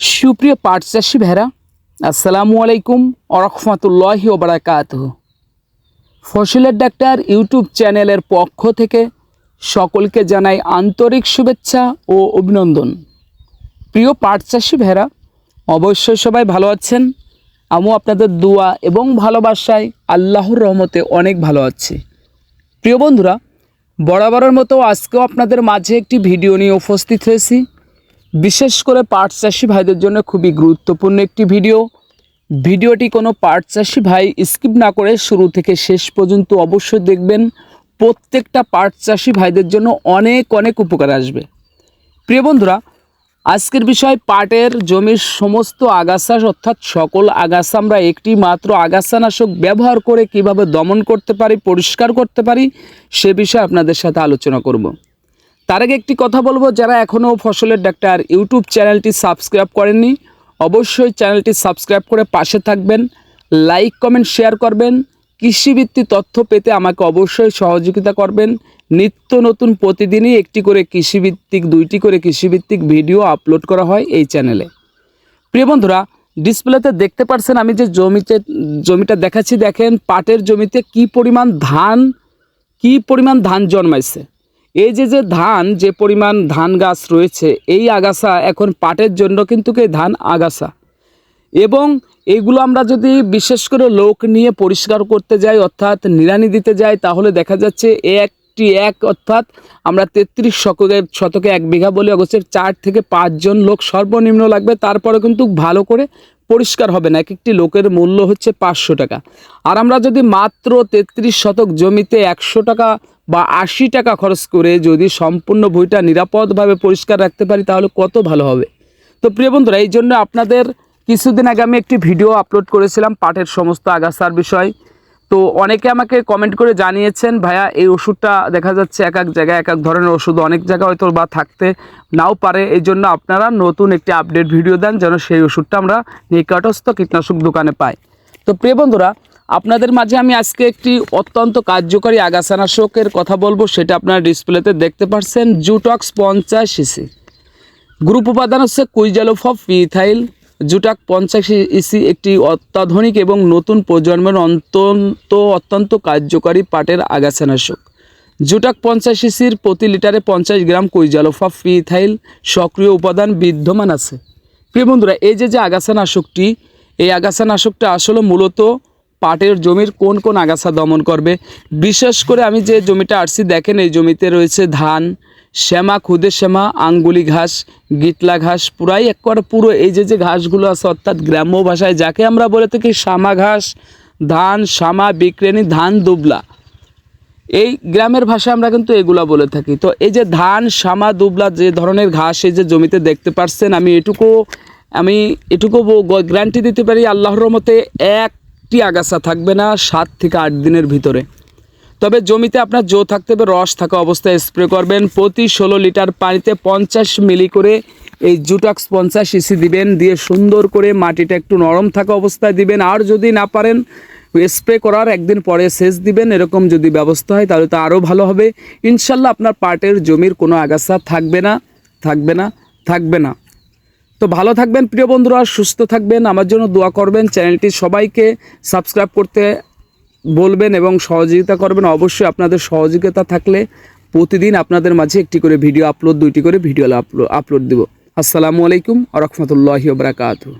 সুপ্রিয় পাট চাষি ভেড়া আসসালামু আলাইকুম আরহামতুল্লাহি ওবরাকাত ফসলের ডাক্তার ইউটিউব চ্যানেলের পক্ষ থেকে সকলকে জানাই আন্তরিক শুভেচ্ছা ও অভিনন্দন। প্রিয় পাট চাষি ভেড়া অবশ্যই সবাই ভালো আছেন। আমিও আপনাদের দোয়া এবং ভালোবাসায় আল্লাহর রহমতে অনেক ভালো আছি। প্রিয় বন্ধুরা, বরাবরের মতো আজকেও আপনাদের মাঝে একটি ভিডিও নিয়ে উপস্থিত হয়েছি। বিশেষ করে পাট চাষি ভাইদের জন্য খুবই গুরুত্বপূর্ণ একটি ভিডিও। ভিডিওটি কোনো পাট চাষি ভাই স্কিপ না করে শুরু থেকে শেষ পর্যন্ত অবশ্যই দেখবেন। প্রত্যেকটা পাট চাষি ভাইদের জন্য অনেক অনেক উপকার আসবে। প্রিয় বন্ধুরা, আজকের বিষয় পাটের জমির সমস্ত আগাছা, অর্থাৎ সকল আগাছা আমরা একটি মাত্র আগাছানাশক ব্যবহার করে কীভাবে দমন করতে পারি, পরিষ্কার করতে পারি, সে বিষয়ে আপনাদের সাথে আলোচনা করব। তার আগে একটি কথা বলব, যারা এখনও ফসলের ডাক্তার ইউটিউব চ্যানেলটি সাবস্ক্রাইব করেননি, অবশ্যই চ্যানেলটি সাবস্ক্রাইব করে পাশে থাকবেন, লাইক, কমেন্ট, শেয়ার করবেন, কৃষিভিত্তিক তথ্য পেতে আমাকে অবশ্যই সহযোগিতা করবেন। নিত্য নতুন প্রতিদিনই একটি করে কৃষিভিত্তিক, দুইটি করে কৃষিভিত্তিক ভিডিও আপলোড করা হয় এই চ্যানেলে। প্রিয় বন্ধুরা, ডিসপ্লেতে দেখতে পাচ্ছেন আমি যে জমিতে, জমিটা দেখাচ্ছি, দেখেন পাটের জমিতে কি পরিমাণ ধান, কি পরিমাণ ধান জন্মাইছে। এই যে যে ধান, যে পরিমাণ ধান গাছ রয়েছে, এই আগাছা এখন পাটের জন্য কিন্তু এই ধান আগাছা? এবং এইগুলো আমরা যদি বিশেষ করে লোক নিয়ে পরিষ্কার করতে যাই, অর্থাৎ নিড়ানি দিতে যাই, তাহলে দেখা যাচ্ছে এ একটি এক অর্থাৎ আমরা তেত্রিশ শতকে শতকে এক বিঘা বলে অবশ্যই চার থেকে পাঁচজন লোক সর্বনিম্ন লাগবে তারপরে কিন্তু ভালো করে পরিষ্কার হবে না এক একটি লোকের মূল্য হচ্ছে পাঁচশো টাকা। আর আমরা যদি মাত্র তেত্রিশ শতক জমিতে একশো টাকা বা আশি টাকা খরচ করে যদি সম্পূর্ণ বইটা নিরাপদভাবে পরিষ্কার রাখতে পারি, তাহলে কত ভালো হবে? তো প্রিয় বন্ধুরা, এই জন্য আপনাদের কিছুদিন আগে আমি একটি ভিডিও আপলোড করেছিলাম, পাটের সমস্ত আগাছার বিষয়। তো অনেকে আমাকে কমেন্ট করে জানিয়েছেন, ভাইয়া, এই ওষুধটা দেখা যাচ্ছে এক এক জায়গায়, এক এক ধরনের ওষুধ অনেক জায়গায় হয়তো বা থাকতে নাও পারে। এই জন্য আপনারা নতুন একটি আপডেট ভিডিও দেন যেন সেই ওষুধটা আমরা নিকটস্থ কীটনাশক দোকানে পাই। তো প্রিয় বন্ধুরা, আপনাদের মাঝে আমি আজকে একটি অত্যন্ত কার্যকরী আগাছানাশকের কথা বলব, সেটা আপনারা ডিসপ্লেতে দেখতে পাচ্ছেন জুটক্স পঞ্চাশ সিসি। গ্রুপ উপাদান হচ্ছে কুইজালোফ ইথাইল জুটাক পঞ্চাশ ইসি একটি অত্যাধুনিক এবং নতুন প্রজন্মের অত্যন্ত অত্যন্ত কার্যকারী পাটের আগাছানাশক। জুটাক পঞ্চাশ ইসির প্রতি লিটারে পঞ্চাশ গ্রাম কুইজালোফা ফিথাইল সক্রিয় উপাদান বিদ্যমান আছে। প্রিয় বন্ধুরা, এই যে যে আগাছানাশকটি, এই আগাছানাশকটা আসলে মূলত পাটের জমির কোন কোন আগাছা দমন করবে? বিশেষ করে আমি যে জমিটা আসছি দেখেন এই জমিতে রয়েছে ধান শ্যামা খুদে শ্যামা, আঙ্গুলি ঘাস গিটলা ঘাস, পুরাই একবার পুরো এই যে যে ঘাসগুলো আছে, অর্থাৎ গ্রাম্য ভাষায় যাকে আমরা বলে থাকি শ্যামা ঘাস, ধান, শ্যামা বিক্রেনি ধান, দুবলা। এই গ্রামের ভাষায় আমরা কিন্তু এগুলা বলে থাকি। তো এই যে ধান, শ্যামা, দুবলা যে ধরনের ঘাস এই যে জমিতে দেখতে পাচ্ছেন আমি এটুকু আমি এটুকু গ্যারান্টি দিতে পারি, আল্লাহর রহমতে একটি আগাছা থাকবে না সাত থেকে আট দিনের ভিতরে। তবে জমিতে আপনার জো থাকতে হবে, রস থাকা অবস্থায় স্প্রে করবেন। প্রতি ষোলো লিটার পানিতে পঞ্চাশ মিলি করে এই জুটাক্স পঞ্চাশ ইসি দিবেন, দিয়ে সুন্দর করে মাটিটা একটু নরম থাকা অবস্থায় দিবেন। আর যদি না পারেন স্প্রে করার একদিন পরে সেচ দিবেন, এরকম যদি ব্যবস্থা হয়, তাহলে তো আরও ভালো হবে। ইনশাল্লাহ আপনার পাটের জমির কোনো আগাছা থাকবে না থাকবে না থাকবে না। তো ভালো থাকবেন প্রিয় বন্ধুরা, সুস্থ থাকবেন। আমার জন্য দোয়া করবেন। চ্যানেলটি সবাইকে সাবস্ক্রাইব করতে বলবেন এবং সহযোগিতা করবেন, অবশ্যই আপনাদের সহযোগিতা থাকলে প্রতিদিন আপনাদের মাঝে একটি করে ভিডিও আপলোড দুইটি করে ভিডিও আপলোড আপলোড দেবো। আসসালামু আলাইকুম আ রহমতুল্লাহি বারাকাতু